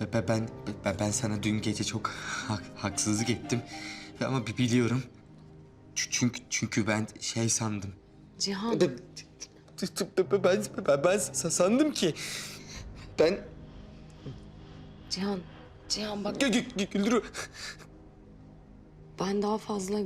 Be- be- Ben, ben, ben sana dün gece çok hak- haksızlık ettim. Ama bi- biliyorum. Çünkü çünkü ben şey sandım. Cihan. Ben, ben, ben, ben, ben sandım ki ben Cihan. Cihan bak Gü- gü- gü- Güldürü ben daha fazla...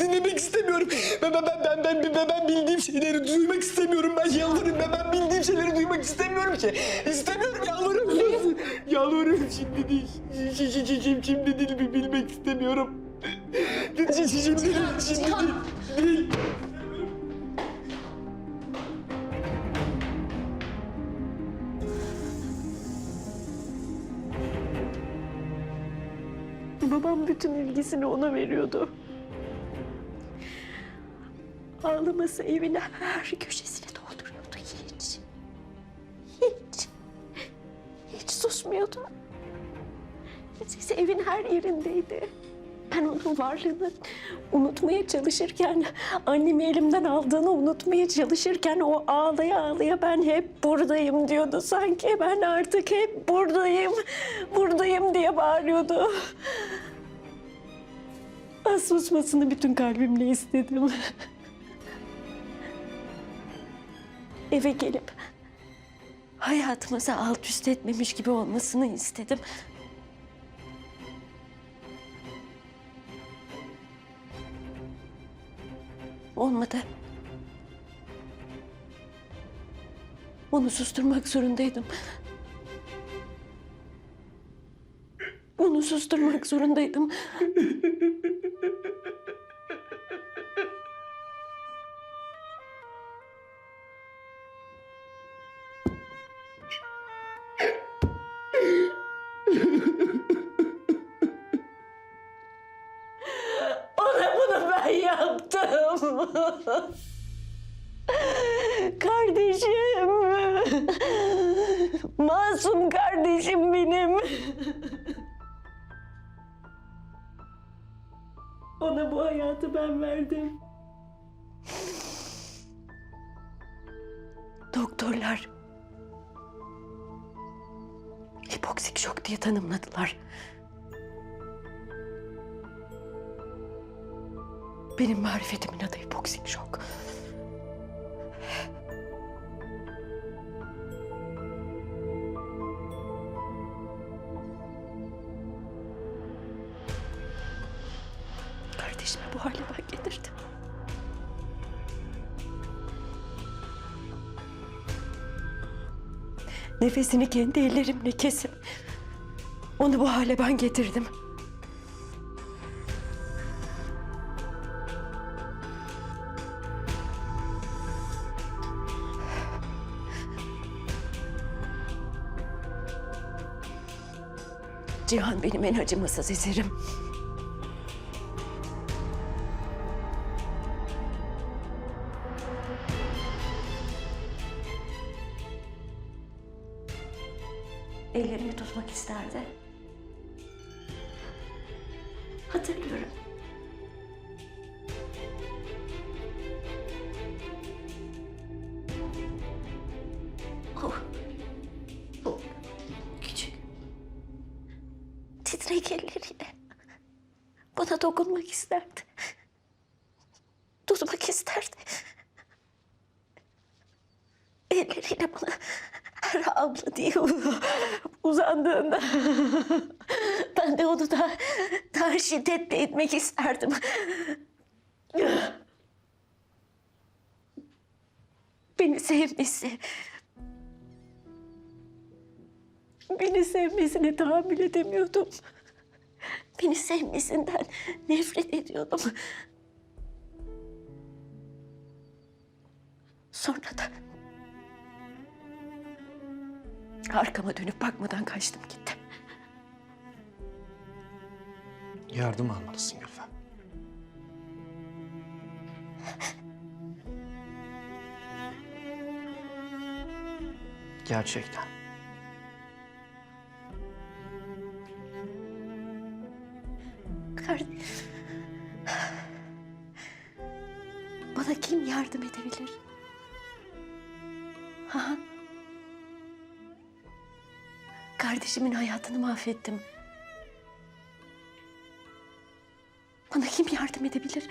dinlemek istemiyorum. Ben ben ben ben ben, ben, ben bildiğim şeyleri duymak istemiyorum. Ben yalvarırım. Ben, ben şeyleri duymak istemiyorum ki. İstemiyorum yalvarırım. Yalvarırım şimdi değil. Şi- şi- şi- Şimdi, şimdi değil bir bilmek istemiyorum. Şimdi değil. Şimdi değil. Değil. Babam bütün ilgisini ona veriyordu. Ağlaması evin her köşesini Susmuyordu. Sesi evin her yerindeydi. Ben onun varlığını unutmaya çalışırken, annemi elimden aldığını unutmaya çalışırken o ağlaya ağlaya ben hep buradayım diyordu. Sanki ben artık hep buradayım, buradayım diye bağırıyordu. Az susmasını bütün kalbimle istedim. Eve gelip hayatımızı alt üst etmemiş gibi olmasını istedim. Olmadı. Onu susturmak zorundaydım. Onu susturmak zorundaydım. Masum kardeşim benim. Ona bu hayatı ben verdim. Doktorlar hipoksik şok diye tanımladılar. Benim marifetimin adı hipoksik şok. Nefesini kendi ellerimle kesip onu bu hale ben getirdim. Cihan benim en acımasız eserim. Ellerimi tutmak isterdi. Hatırlıyorum. O, o küçük, titrek elleriyle bana dokunmak isterdi. Tutmak isterdi. Elleriyle bana her abla diye uzandığında ben de onu da daha şiddetle etmek isterdim. Beni sevmesi, beni sevmesine tahammül edemiyordum. Beni sevmesinden nefret ediyordum. Sonra da arkama dönüp bakmadan kaçtım gittim. Yardım almalısın Gülfem. Gerçekten. Bana kim yardım edebilir? Ha? Kardeşimin hayatını mahvettim. Bana kim yardım edebilir?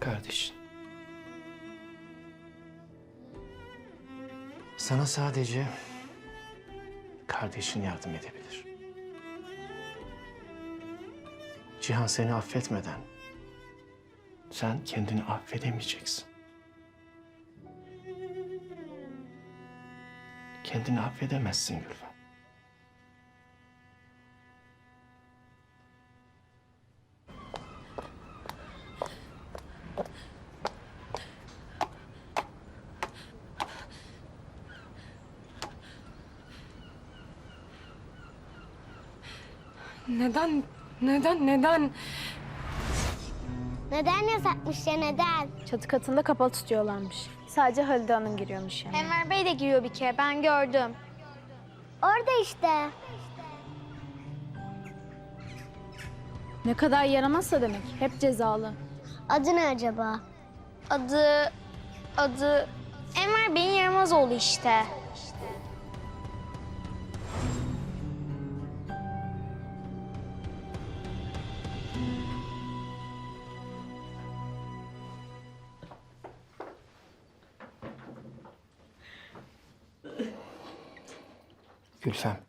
Kardeşin. Sana sadece kardeşin yardım edebilir. Cihan seni affetmeden sen kendini affedemeyeceksin. Kendini affedemezsin Gülfem. Neden? Neden? Neden? Neden yasakmış ya neden? Çatı katında kapalı tutuyorlarmış. Sadece Halide Hanım giriyormuş yani. Enver Bey de giriyor bir kere ben gördüm. Orada işte. Ne kadar yaramazsa demek. Hep cezalı. Adı ne acaba? Adı... Adı... Enver Bey'in yaramaz oğlu işte. Gülfem.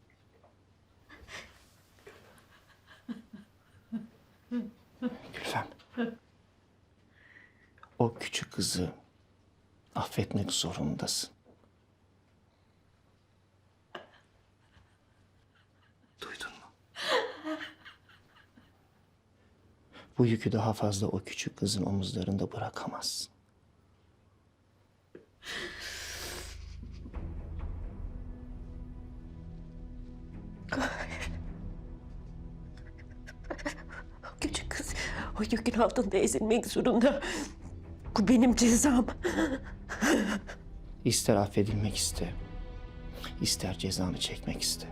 Gülfem. O küçük kızı affetmek zorundasın. Duydun mu? Bu yükü daha fazla o küçük kızın omuzlarında bırakamazsın. Yükün altında ezilmek zorunda. Bu benim cezam. İster affedilmek iste, ister cezanı çekmek iste.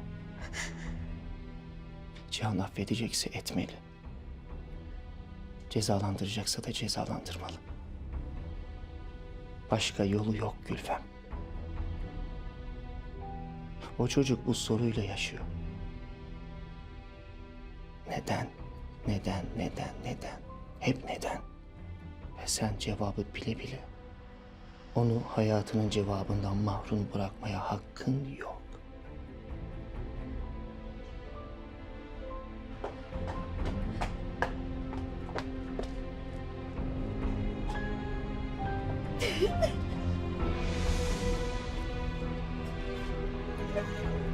Cihan affedecekse etmeli. Cezalandıracaksa da cezalandırmalı. Başka yolu yok Gülfem. O çocuk bu soruyla yaşıyor. Neden? Neden? Neden? Neden? Hep neden? Ve sen cevabı bile bile onu hayatının cevabından mahrum bırakmaya hakkın yok.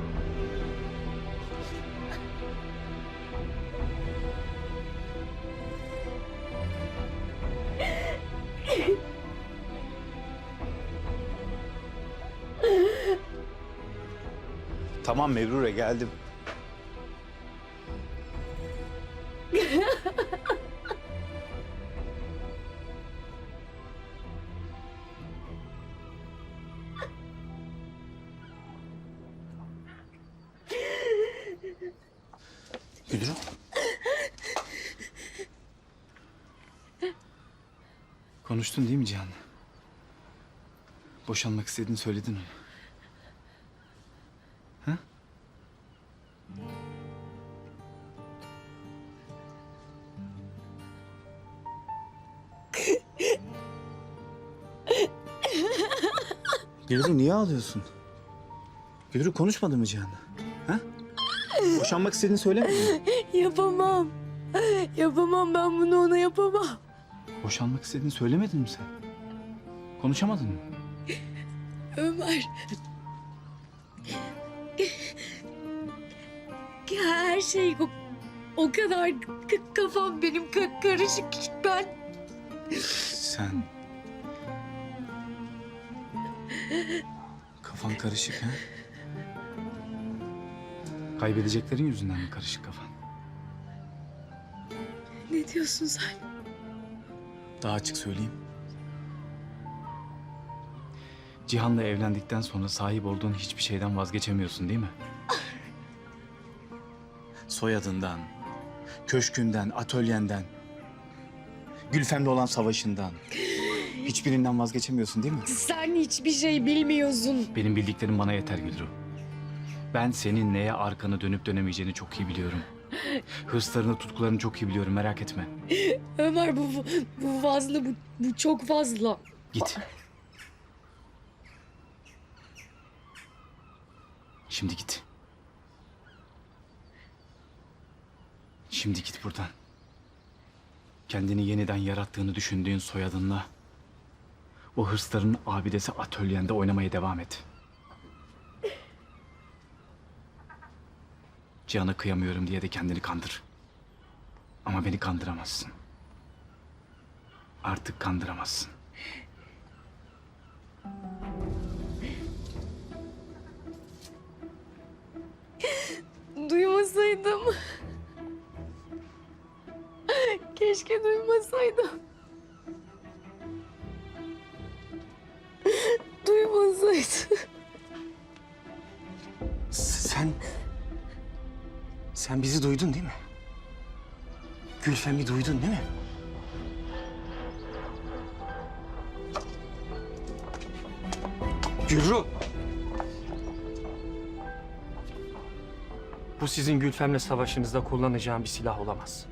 Tamam Mebrure geldim. Gülru. Konuştun değil mi Cihan'la? Boşanmak istediğini söyledin mi? Gülru niye ağlıyorsun? Gülru konuşmadı mı Cihan'la? Ha? Boşanmak istediğini söylemedin mi? Yapamam. Yapamam ben bunu ona yapamam. Boşanmak istediğini söylemedin mi sen? Konuşamadın mı? Ömer. Her şey o, o kadar kafam benim ka- karışık ben Sen... Kafan karışık ha? Kaybedeceklerin yüzünden mi karışık kafan? ne diyorsun sen? Daha açık söyleyeyim. Cihan'la evlendikten sonra sahip olduğun hiçbir şeyden vazgeçemiyorsun değil mi? Soyadından, köşkünden, atölyenden, Gülfem'le olan savaşından. Hiçbirinden vazgeçemiyorsun değil mi? Sen hiçbir şey bilmiyorsun. Benim bildiklerim bana yeter Gülru. Ben senin neye arkanı dönüp dönemeyeceğini çok iyi biliyorum. Hırslarını, tutkularını çok iyi biliyorum merak etme. Ömer bu, bu, bu fazla, bu, bu çok fazla. Git. Şimdi git. Şimdi git buradan. Kendini yeniden yarattığını düşündüğün soyadınla o hırsların abidesi atölyende oynamaya devam et. Cihan'a kıyamıyorum diye de kendini kandır. Ama beni kandıramazsın. Artık kandıramazsın. Duymasaydım. Keşke duymasaydım. Duymasaydım. Sen... Sen bizi duydun değil mi? Gülfem'i duydun değil mi? Gürru! Bu sizin Gülfem'le savaşınızda kullanacağım bir silah olamaz.